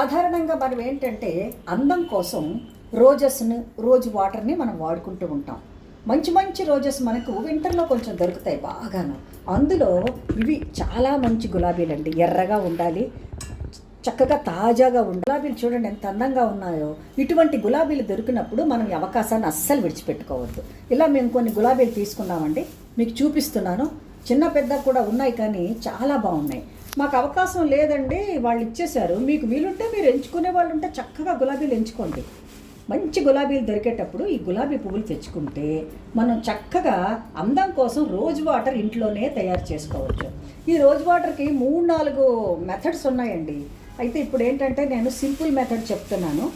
సాధారణంగా మనం ఏంటంటే అందం కోసం రోజెస్ను రోజు వాటర్ని మనం వాడుకుంటూ ఉంటాం. మంచి మంచి రోజెస్ మనకు వింటర్లో కొంచెం దొరుకుతాయి బాగాను. అందులో ఇవి చాలా మంచి గులాబీలండి. ఎర్రగా ఉండాలి. చక్కగా తాజాగా ఉండి గులాబీలు చూడండి ఎంత అందంగా ఉన్నాయో. ఇటువంటి గులాబీలు దొరికినప్పుడు మనం ఈ అవకాశాన్ని అస్సలు విడిచిపెట్టుకోవద్దు. ఇలా మేము కొన్ని గులాబీలు తీసుకున్నామండి. మీకు చూపిస్తున్నాను. చిన్న పెద్ద కూడా ఉన్నాయి కానీ చాలా బాగున్నాయి. మాకు అవకాశం లేదండి వాళ్ళు ఇచ్చేశారు. మీకు వీలుంటే మీరు ఎంచుకునే వాళ్ళు ఉంటే చక్కగా గులాబీలు ఎంచుకోండి. మంచి గులాబీలు దొరికేటప్పుడు ఈ గులాబీ పువ్వులు తెచ్చుకుంటే మనం చక్కగా అందం కోసం రోజ్ వాటర్ ఇంట్లోనే తయారు చేసుకోవచ్చు. ఈ రోజ్ వాటర్కి మూడు నాలుగు మెథడ్స్ ఉన్నాయండి. అయితే ఇప్పుడు ఏంటంటే నేను సింపుల్ మెథడ్ చెప్తున్నాను.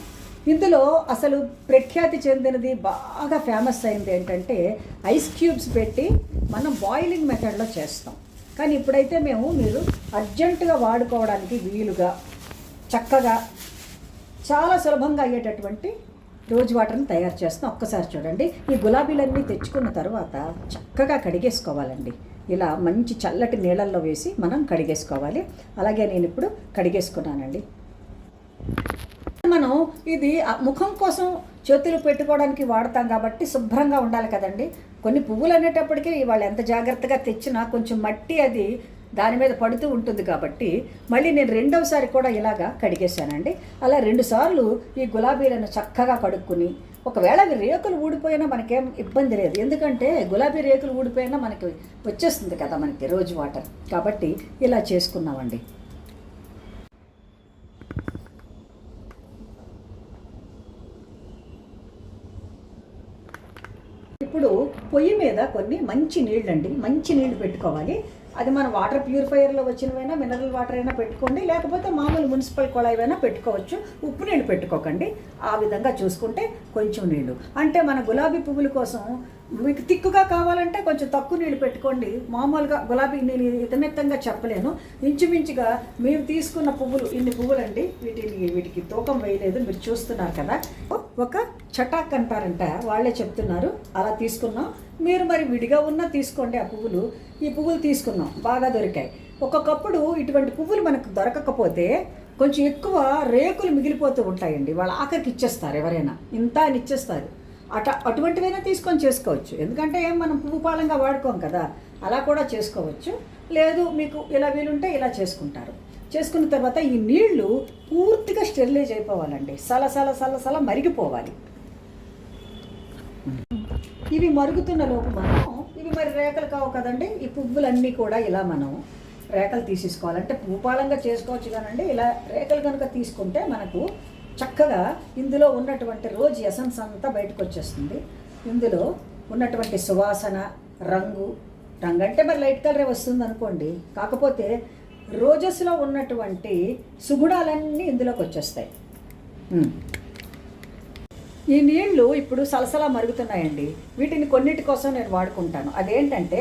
ఇందులో అసలు ప్రఖ్యాతి చెందినది బాగా ఫేమస్ అయింది ఏంటంటే ఐస్ క్యూబ్స్ పెట్టి మనం బాయిలింగ్ మెథడ్లో చేస్తాం. కానీ ఇప్పుడైతే మేము మీరు అర్జెంటుగా వాడుకోవడానికి వీలుగా చక్కగా చాలా సులభంగా అయ్యేటటువంటి రోజ్ వాటర్ని తయారు చేస్తాం. ఒక్కసారి చూడండి. ఈ గులాబీలన్నీ తెచ్చుకున్న తర్వాత చక్కగా కడిగేసుకోవాలండి. ఇలా మంచి చల్లటి నీళ్ళల్లో వేసి మనం కడిగేసుకోవాలి. అలాగే నేను ఇప్పుడు కడిగేసుకున్నానండి. మనం ఇది ఆ ముఖం కోసం చేతులు పెట్టుకోవడానికి వాడతాం కాబట్టి శుభ్రంగా ఉండాలి కదండి. కొన్ని పువ్వులు అనేటప్పటికీ వాళ్ళు ఎంత జాగ్రత్తగా తెచ్చినా కొంచెం మట్టి అది దాని మీద పడుతూ ఉంటుంది కాబట్టి మళ్ళీ నేను రెండవసారి కూడా ఇలాగా కడిగేశానండి. అలా రెండుసార్లు ఈ గులాబీలను చక్కగా కడుక్కుని ఒకవేళ అవి రేకులు ఊడిపోయినా మనకేం ఇబ్బంది లేదు. ఎందుకంటే గులాబీ రేకులు ఊడిపోయినా మనకి వచ్చేస్తుంది కదా మనకి రోజు వాటర్. కాబట్టి ఇలా చేసుకున్నామండి ఇప్పుడు పొయ్యి మీద కొన్ని మంచి నీళ్ళండి మంచి నీళ్ళు పెట్టుకోవాలి. అది మన వాటర్ ప్యూరిఫైయర్లో వచ్చినవైనా మినరల్ వాటర్ అయినా పెట్టుకోండి లేకపోతే మామూలు మున్సిపల్ కుళాయివైనా పెట్టుకోవచ్చు. ఉప్పు నీళ్ళు పెట్టుకోకండి. ఆ విధంగా చూసుకుంటే కొంచెం నీళ్ళు. అంటే మన గులాబీ పువ్వుల కోసం మీకు తిక్కుగా కావాలంటే కొంచెం తక్కువ నీళ్ళు పెట్టుకోండి. మామూలుగా గులాబీ నేను ఇతమిత్తంగా చెప్పలేను. ఇంచుమించుగా మేము తీసుకున్న పువ్వులు ఇన్ని పువ్వులండి. వీటిని వీటికి తూకం వేయలేదు మీరు చూస్తున్నారు కదా. ఒక చటాక్ అంటారంట. వాళ్ళే చెప్తున్నారు. అలా తీసుకున్నాం. మీరు మరి విడిగా ఉన్నా తీసుకోండి ఆ పువ్వులు. ఈ పువ్వులు తీసుకున్నాం. బాగా దొరికాయి. ఒక్కొక్కప్పుడు ఇటువంటి పువ్వులు మనకు దొరకకపోతే కొంచెం ఎక్కువ రేకులు మిగిలిపోతూ ఉంటాయండి. వాళ్ళ ఆఖరికి ఇచ్చేస్తారు ఎవరైనా. ఇంత అని ఇచ్చేస్తారు. అట అటువంటివైనా తీసుకొని చేసుకోవచ్చు. ఎందుకంటే ఏం మనం పువ్వు పాలంగా వాడుకోం కదా. అలా కూడా చేసుకోవచ్చు. లేదు మీకు ఇలా వీలుంటే ఇలా చేసుకుంటారు. చేసుకున్న తర్వాత ఈ నీళ్ళు పూర్తిగా స్టెరిలైజ్ అయిపోవాలండి. సల సల సల సల మరిగిపోవాలి. ఇవి మరుగుతున్న లోపు మనం ఇవి మరి రేఖలు కావు కదండి. ఈ పువ్వులన్నీ కూడా ఇలా మనం రేఖలు తీసేసుకోవాలంటే భూపాలంగా చేసుకోవచ్చు కానండి. ఇలా రేఖలు కనుక తీసుకుంటే మనకు చక్కగా ఇందులో ఉన్నటువంటి రోజు ఎసన్స్ అంతా బయటకు వచ్చేస్తుంది. ఇందులో ఉన్నటువంటి సువాసన రంగు రంగు అంటే మరి లైట్ కలరే వస్తుంది అనుకోండి. కాకపోతే రోజెస్లో ఉన్నటువంటి సుగుణాలన్నీ ఇందులోకి వచ్చేస్తాయి. ఈ నీళ్ళు ఇప్పుడు సలసలా మరుగుతున్నాయండి. వీటిని కొన్నిటి కోసం నేను వాడుకుంటాను. అదేంటంటే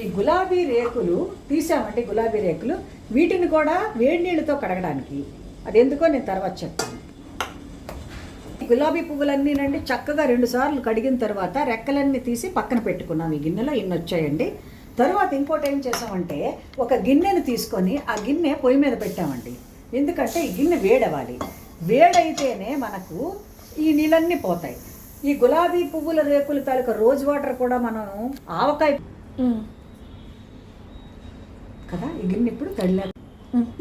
ఈ గులాబీ రేకులు తీసామండి గులాబీ రేకులు. వీటిని కూడా వేడి నీళ్ళతో కడగడానికి. అది ఎందుకో నేను తర్వాత చెప్తాను. గులాబీ పువ్వులన్నీనండి చక్కగా రెండు సార్లు కడిగిన తర్వాత రెక్కలన్నీ తీసి పక్కన పెట్టుకున్నాం. ఈ గిన్నెలో ఇన్ని వచ్చాయండి. తర్వాత ఇంకోటి ఏం చేసామంటే ఒక గిన్నెను తీసుకొని ఆ గిన్నె పొయ్యి మీద పెట్టామండి. ఎందుకంటే ఈ గిన్నె వేడవాలి వేడైతేనే మనకు ఈ నీళ్ళన్నీ పోతాయి. ఈ గులాబీ పువ్వుల రేకుల తాలూకా రోజ్ వాటర్ కూడా మనం ఆవకాయ కదా ఈ గిన్నె ఇప్పుడు తడిలే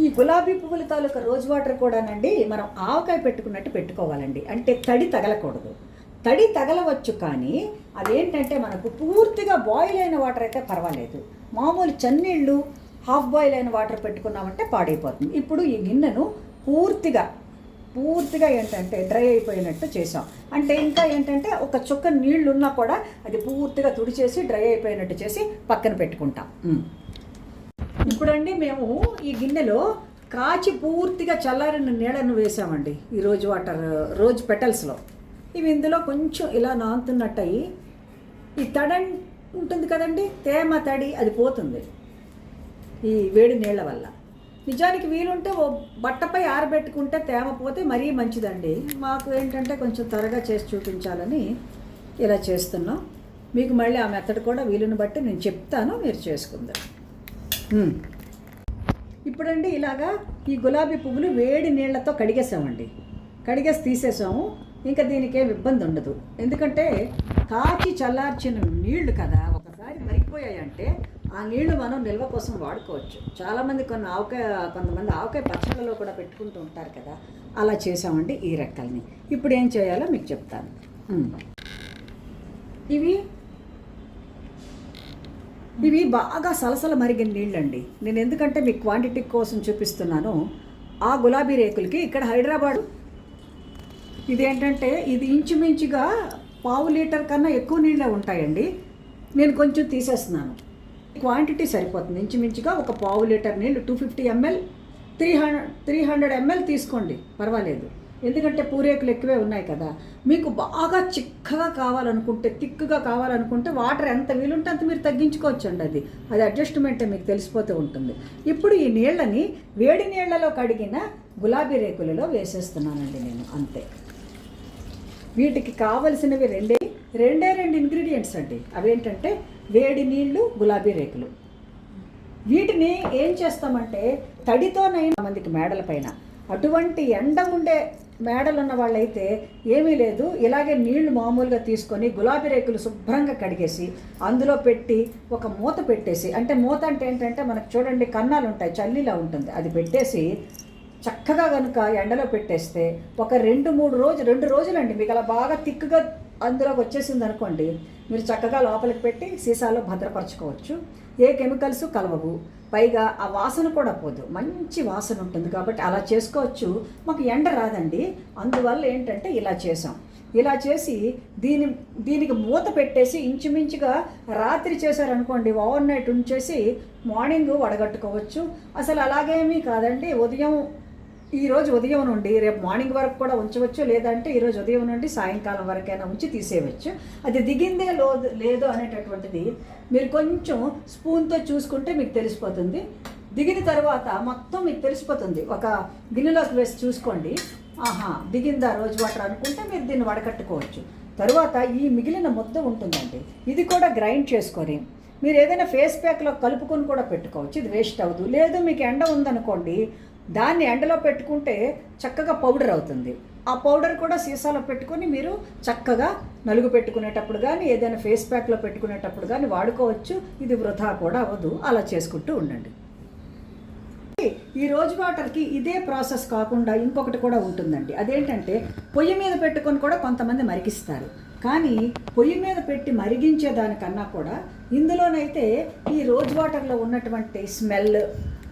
ఈ గులాబీ పువ్వుల తాలూకా రోజ్ వాటర్ కూడానండి మనం ఆవకాయ పెట్టుకున్నట్టు పెట్టుకోవాలండి. అంటే తడి తగలకూడదు. తడి తగలవచ్చు కానీ అదేంటంటే మనకు పూర్తిగా బాయిల్ అయిన వాటర్ అయితే పర్వాలేదు. మామూలు చన్నీళ్ళు హాఫ్ బాయిల్ అయిన వాటర్ పెట్టుకున్నామంటే పాడైపోతుంది. ఇప్పుడు ఈ గిన్నెను పూర్తిగా పూర్తిగా ఏంటంటే డ్రై అయిపోయినట్టు చేసాం అంటే ఇంకా ఏంటంటే ఒక చుక్క నీళ్ళు ఉన్నా కూడా అది పూర్తిగా తుడిచేసి డ్రై అయిపోయినట్టు చేసి పక్కన పెట్టుకుంటాం. ఇప్పుడండి మేము ఈ గిన్నెలో కాచి పూర్తిగా చల్లారిన నీళ్ళను వేసామండి ఈ రోజు వాటర్ రోజు పెటల్స్లో. ఇవి ఇందులో కొంచెం ఇలా నానుతున్నట్టు అయ్యి ఈ తడ ఉంటుంది కదండి తేమ తడి అది పోతుంది ఈ వేడి నీళ్ళ వల్ల. నిజానికి వీలుంటే ఓ బట్టపై ఆరబెట్టుకుంటే తేమపోతే మరీ మంచిదండి. మాకు ఏంటంటే కొంచెం త్వరగా చేసి చూపించాలని ఇలా చేస్తున్నాం. మీకు మళ్ళీ ఆ మెథడ్ కూడా వీలుని బట్టి నేను చెప్తాను మీరు చేసుకుందాం. ఇప్పుడండి ఇలాగా ఈ గులాబీ పువ్వులు వేడి నీళ్ళతో కడిగేసామండి. కడిగేసి తీసేసాము. ఇంకా దీనికి ఇబ్బంది ఉండదు. ఎందుకంటే కాచి చల్లార్చిన నీళ్ళు కదా ఒకసారి మరిగిపోయాయంటే ఆ నీళ్ళు మనం నిల్వ కోసం వాడుకోవచ్చు. చాలామంది కొన్ని ఆవకాయ కొంతమంది ఆవకాయ పచ్చళ్ళలో కూడా పెట్టుకుంటూ ఉంటారు కదా అలా చేసామండి ఈ రెక్కల్ని. ఇప్పుడు ఏం చేయాలో మీకు చెప్తాను. ఇవి ఇవి బాగా సలసల మరిగిన నీళ్ళండి. నేను ఎందుకంటే మీ క్వాంటిటీ కోసం చూపిస్తున్నాను. ఆ గులాబీ రేకులకి ఇక్కడ హైదరాబాద్ ఇదేంటంటే ఇది ఇంచుమించుగా పావు లీటర్ కన్నా ఎక్కువ నీళ్ళే ఉంటాయండి. నేను కొంచెం తీసేస్తున్నాను. క్వాంటిటీ సరిపోతుంది. ఇంచుమించుగా ఒక పావు లీటర్ నీళ్ళు two fifty ML three hundred three hundred ML తీసుకోండి. పర్వాలేదు. ఎందుకంటే పూరేకులు ఎక్కువే ఉన్నాయి కదా. మీకు బాగా చిక్కగా కావాలనుకుంటే తిక్కుగా కావాలనుకుంటే వాటర్ ఎంత వీలుంటే అంత మీరు తగ్గించుకోవచ్చండి అది. అది అడ్జస్ట్మెంటే మీకు తెలిసిపోతూ ఉంటుంది. ఇప్పుడు ఈ నీళ్ళని వేడి నీళ్ళలో కడిగిన గులాబీ రేకులలో వేసేస్తున్నానండి నేను అంతే. వీటికి కావలసినవి రెండే రెండే రెండు ఇంగ్రీడియంట్స్ అండి. అవేంటంటే వేడి నీళ్ళు గులాబీ రేకులు. వీటిని ఏం చేస్తామంటే తడితోనైనా మందికి మేడల పైన అటువంటి ఎండ ఉండే మేడలు ఉన్న వాళ్ళైతే ఏమీ లేదు. ఇలాగే నీళ్ళు మామూలుగా తీసుకొని గులాబీ రేకులు శుభ్రంగా కడిగేసి అందులో పెట్టి ఒక మూత పెట్టేసి అంటే మూత అంటే ఏంటంటే మనకు చూడండి కన్నాలు ఉంటాయి చల్లిలా ఉంటుంది. అది పెట్టేసి చక్కగా కనుక ఎండలో పెట్టేస్తే ఒక రెండు మూడు రోజు రెండు రోజులండి. మీకు అలా బాగా తిక్కుగా అందులోకి వచ్చేసింది అనుకోండి మీరు చక్కగా లోపలికి పెట్టి సీసాలో భద్రపరచుకోవచ్చు. ఏ కెమికల్స్ కలవవు. పైగా ఆ వాసన కూడా పోదు. మంచి వాసన ఉంటుంది కాబట్టి అలా చేసుకోవచ్చు. మాకు ఎండ రాదండి. అందువల్ల ఏంటంటే ఇలా చేసాం ఇలా చేసి దీని దీనికి మూత పెట్టేసి ఇంచుమించుగా రాత్రి చేశారనుకోండి ఓవర్ నైట్ ఉంచేసి మార్నింగ్ వడగట్టుకోవచ్చు. అసలు అలాగేమీ కాదండి. ఉదయం ఈ రోజు ఉదయం నుండి రేపు మార్నింగ్ వరకు కూడా ఉంచవచ్చు లేదంటే ఈరోజు ఉదయం నుండి సాయంకాలం వరకైనా ఉంచి తీసేయవచ్చు. అది దిగిందే లో లేదో అనేటటువంటిది మీరు కొంచెం స్పూన్తో చూసుకుంటే మీకు తెలిసిపోతుంది. దిగిన తర్వాత మొత్తం మీకు తెలిసిపోతుంది. ఒక గిన్నెలోకి వేసి చూసుకోండి. ఆహా దిగిందా రోజు వాటర్ అనుకుంటే మీరు దీన్ని వడకట్టుకోవచ్చు. తర్వాత ఈ మిగిలిన ముద్ద ఉంటుందండి. ఇది కూడా గ్రైండ్ చేసుకొని మీరు ఏదైనా ఫేస్ ప్యాక్లో కలుపుకొని కూడా పెట్టుకోవచ్చు. ఇది వేస్ట్ అవ్వదు. లేదు మీకు ఎండ ఉందనుకోండి దాన్ని ఎండలో పెట్టుకుంటే చక్కగా పౌడర్ అవుతుంది. ఆ పౌడర్ కూడా సీసాలో పెట్టుకొని మీరు చక్కగా నలుగు పెట్టుకునేటప్పుడు కానీ ఏదైనా ఫేస్ ప్యాక్లో పెట్టుకునేటప్పుడు కానీ వాడుకోవచ్చు. ఇది వృధా కూడా అవ్వదు. అలా చేసుకుంటూ ఉండండి. ఈ రోజు వాటర్కి ఇదే ప్రాసెస్ కాకుండా ఇంకొకటి కూడా ఉంటుందండి. అదేంటంటే పొయ్యి మీద పెట్టుకొని కూడా కొంతమంది మరిగిస్తారు. కానీ పొయ్యి మీద పెట్టి మరిగించే దానికన్నా కూడా ఇందులోనైతే ఈ రోజ్ వాటర్లో ఉన్నటువంటి స్మెల్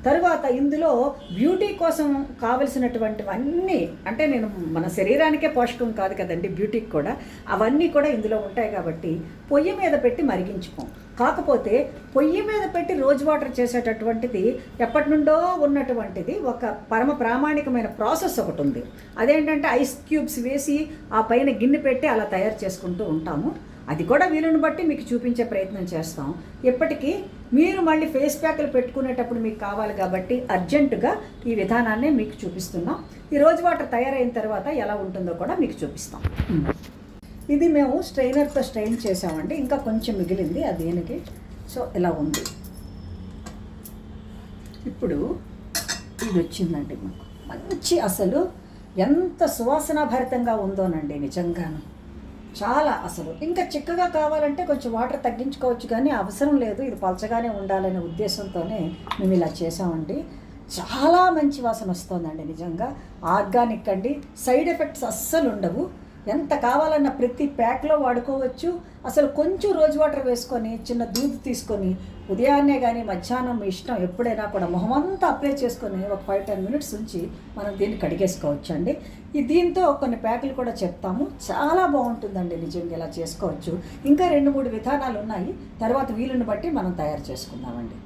తరువాత ఇందులో బ్యూటీ కోసం కావలసినటువంటివన్నీ అంటే నేను మన శరీరానికే పోషకం కాదు కదండి బ్యూటీకి కూడా అవన్నీ కూడా ఇందులో ఉంటాయి కాబట్టి పొయ్యి మీద పెట్టి మరిగించుకోం. కాకపోతే పొయ్యి మీద పెట్టి రోజ్ వాటర్ చేసేటటువంటిది ఎప్పటి నుండో ఉన్నటువంటిది ఒక పరమ ప్రామాణికమైన ప్రాసెస్ ఒకటి ఉంది. అదేంటంటే ఐస్ క్యూబ్స్ వేసి ఆ పైన గిన్నె పెట్టి అలా తయారు చేసుకుంటూ ఉంటాము. అది కూడా వీలుని బట్టి మీకు చూపించే ప్రయత్నం చేస్తాం. ఇప్పటికీ మీరు మళ్ళీ ఫేస్ ప్యాక్లు పెట్టుకునేటప్పుడు మీకు కావాలి కాబట్టి అర్జెంటుగా ఈ విధానాన్ని మీకు చూపిస్తున్నాం. ఈ రోజు వాటర్ తయారైన తర్వాత ఎలా ఉంటుందో కూడా మీకు చూపిస్తాం. ఇది మేము స్ట్రైనర్తో స్ట్రెయిన్ చేసామండి ఇంకా కొంచెం మిగిలింది. అది సో ఇలా ఉంది. ఇప్పుడు ఇది వచ్చిందండి మాకు. మంచి అసలు ఎంత సువాసనాభరితంగా ఉందోనండి నిజంగాను. చాలా అసలు. ఇంకా చిక్కగా కావాలంటే కొంచెం వాటర్ తగ్గించుకోవచ్చు కానీ అవసరం లేదు. ఇది పలచగానే ఉండాలనే ఉద్దేశంతోనే మేము ఇలా చేసామండి చాలా మంచి వాసన వస్తుందండి నిజంగా. ఆర్గానిక్ అండి. సైడ్ ఎఫెక్ట్స్ అస్సలు ఉండవు. ఎంత కావాలన్న ప్రతి ప్యాక్లో వాడుకోవచ్చు. అసలు కొంచెం రోజు వాటర్ వేసుకొని చిన్న దూద్ తీసుకొని ఉదయాన్నే కానీ మధ్యాహ్నం మీ ఇష్టం ఎప్పుడైనా కూడా మొహం అంతా అప్లై చేసుకొని ఒక ఫైవ్ టెన్ మినిట్స్ ఉంచి మనం దీన్ని కడిగేసుకోవచ్చు అండి ఈ దీంతో కొన్ని ప్యాకులు కూడా చెప్తాము. చాలా బాగుంటుందండి నిజంగా ఇలా చేసుకోవచ్చు. ఇంకా రెండు మూడు విధానాలు ఉన్నాయి. తర్వాత వీలుని బట్టి మనం తయారు చేసుకుందామండి.